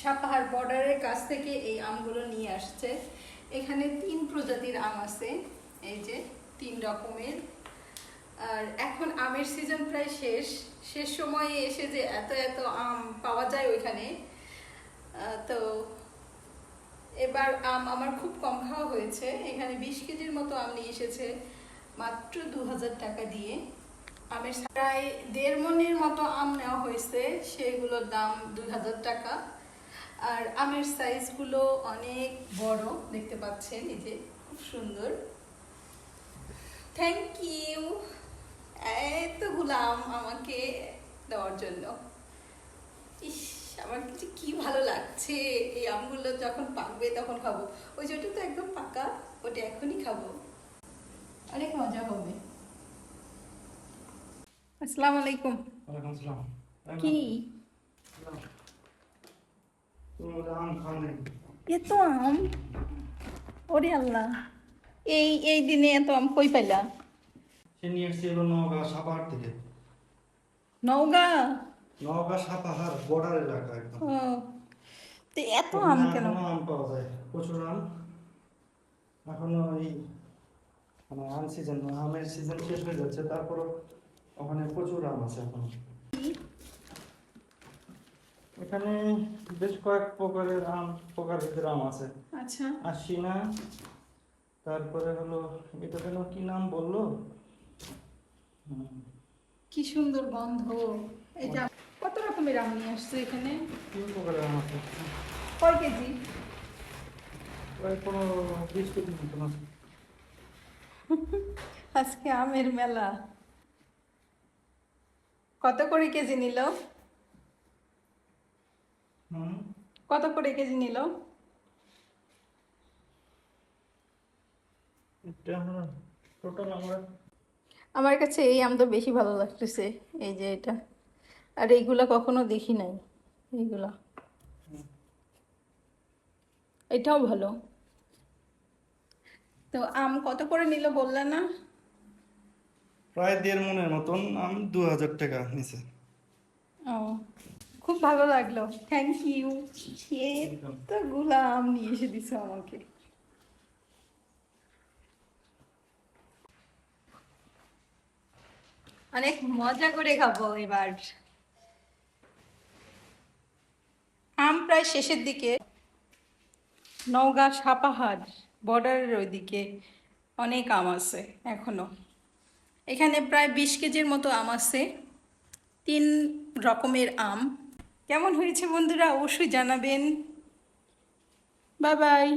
সাপাহার বর্ডারের কাছ থেকে এই আমগুলো নিয়ে আসছে। এখানে তিন প্রজাতির আম আছে, এই যে তিন রকমের। আর এখন আমের সিজন প্রায় শেষ। শেষ সময়ে এসে যে এত এত আম পাওয়া যায় ওইখানে। তো এবার আম আমার খুব কম খাওয়া হয়েছে। এখানে বিশ কেজির মতো আম নিয়ে এসেছে, মাত্র দু হাজার টাকা দিয়ে। আমের প্রায় দেড় মনের মতো আম নেওয়া হয়েছে, সেগুলোর দাম দুই হাজার টাকা। আর আমের সাইজগুলো অনেক বড় দেখতে পাচ্ছেন এই যে খুব সুন্দর। থ্যাংক ইউ এতগুলো আম আমাকে দেওয়ার জন্য। ইস আমার কিছু কি ভালো লাগছে। এই আমগুলো যখন পাকবে তখন খাব। ওই যে ওটা তো একদম পাকা ওটা এখনই খাব। অনেক মজা হবে। আসসালামু আলাইকুম। কি তুমি বলে আম খাও নাই। এত আম? ওরে আল্লাহ। এই এই দিনে এত আম কই পাইলা? সে নিয়ে এসছে হলো নওগাঁ সাপাহার থেকে। নওগাঁ? নওগাঁ সাপাহার বর্ডার এলাকা একদম। তো এত আম কেন? আম পাওয়া যায় প্রচুর আম। এখনও এই মানে আম সিজন আমের সিজন শেষ হয়ে যাচ্ছে তারপরও ওখানে প্রচুর আম আছে এখন। এখানে বেশ কয়েক প্রকারের আম প্রকারভেদের আম আছে। আচ্ছা। আশিনা তারপরে হলো এটা যেন কি নাম বলল? কি সুন্দর গন্ধ। এটা কত রকমের আম নিয়ে আসছে এখানে? তিন প্রকারের আম আছে। কয় কেজি? প্রায় পনেরো বিশ কেজি মতন আছে। আজকে আমের মেলা। কত করে কেজি নিল? কত করে কেজি নিল? এটা আমরা টোটাল আমরা আমার কাছে এই আমটা বেশি ভালো লাগতেছে এই যে এটা। আর এইগুলা কখনো দেখি নাই এইগুলা। এটাও ভালো। তো আম কত করে নিল বললে না? প্রায় দেড় মনের মতন আম দু হাজার টাকা নিচে ও। খুব ভালো লাগল। থ্যাংক ইউ তো গুলা আম নিয়ে এসে দিছো আমাকে। অনেক মজা করে খাব এবার। আম প্রায় শেষের দিকে। নওগাঁ সাপাহার বর্ডারের ওইদিকে অনেক আম আছে এখনও। এখানে প্রায় বিশ কেজির মতো আম আছে। তিন রকমের আম। কেমন হয়েছে বন্ধুরা? অবশ্যই জানাবেন। Bye bye